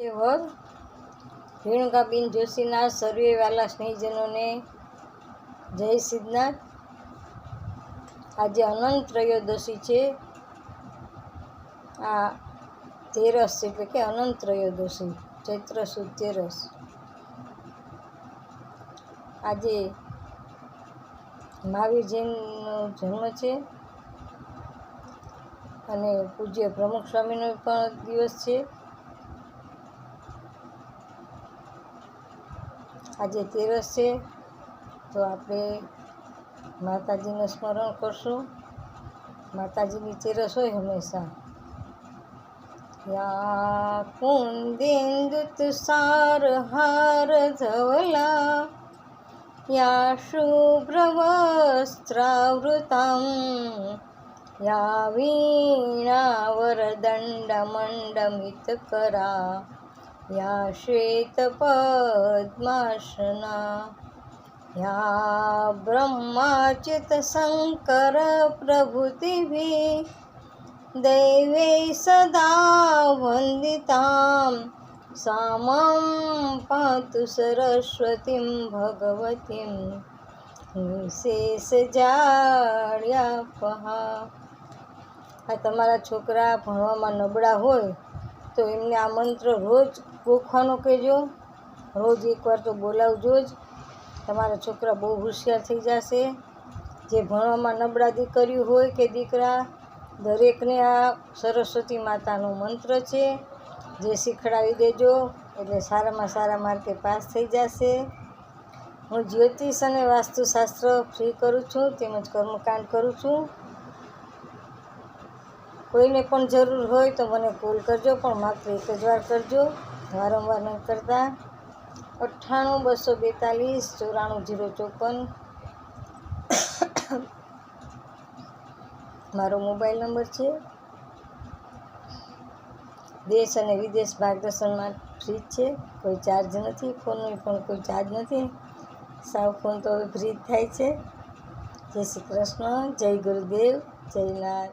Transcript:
વર રેણુકાબેન જોશીના સર્વે વાલા સ્નેહીજનોને જય સિદ્ધનાથ. આજે અનંત ત્રયોદશી છે. આ તેરસ એટલે કે અનંત ત્રયોદશી, ચૈત્ર સુદ તેરસ. આજે મહાવીર જૈનનો જન્મ છે અને પૂજ્ય પ્રમુખ સ્વામીનો પણ દિવસ છે. આજે તેરસ છે તો આપણે માતાજીનું સ્મરણ કરશું માતાજીની તેરસ હોય હંમેશા યા કુંદેન્દુત સાર હાર ધવલા યા શુભ્રવસ્ત્રાવૃતમ या वीणावरदण्डमण्डमितकरा या श्वेतपद्मासना या ब्रह्माच्युतशङ्करप्रभृतिभिः दैवे सदा वन्दितां सा मां पातु सरस्वतीं भगवतीं નિશેષજાળ્યાપહા આ તમારા છોકરા ભણવામાં નબળા હોય તો એમને આ મંત્ર રોજ ગોખવાનો કહેજો. રોજ એકવાર તો બોલાવજો જ. તમારા છોકરા બહુ હોશિયાર થઈ જશે. જે ભણવામાં નબળા દીકરીઓ હોય કે દીકરા, દરેકને આ સરસ્વતી માતાનો મંત્ર છે. જે શીખડાવી દેજો, એટલે સારામાં સારા માર્કે પાસ થઈ જશે. હું જ્યોતિષ અને વાસ્તુશાસ્ત્ર ફ્રી કરું છું, તેમજ કર્મકાંડ કરું છું. કોઈને પણ જરૂર હોય તો મને કોલ કરજો, પણ માત્ર એક જ વાર કરજો. વારંવાર ન કરતા. અઠ્ઠાણું, બસો બેતાલીસ, ચોરાણું, જીરો ચોપન. મારો મોબાઈલ નંબર છે. દેશ અને વિદેશ માર્ગદર્શનમાં ફ્રી છે. કોઈ ચાર્જ નથી ફોનનો પણ કોઈ ચાર્જ નથી. સાવ ફોન તો હવે ફ્રી થાય છે. જય શ્રી કૃષ્ણ, જય ગુરુદેવ, જય નાથ.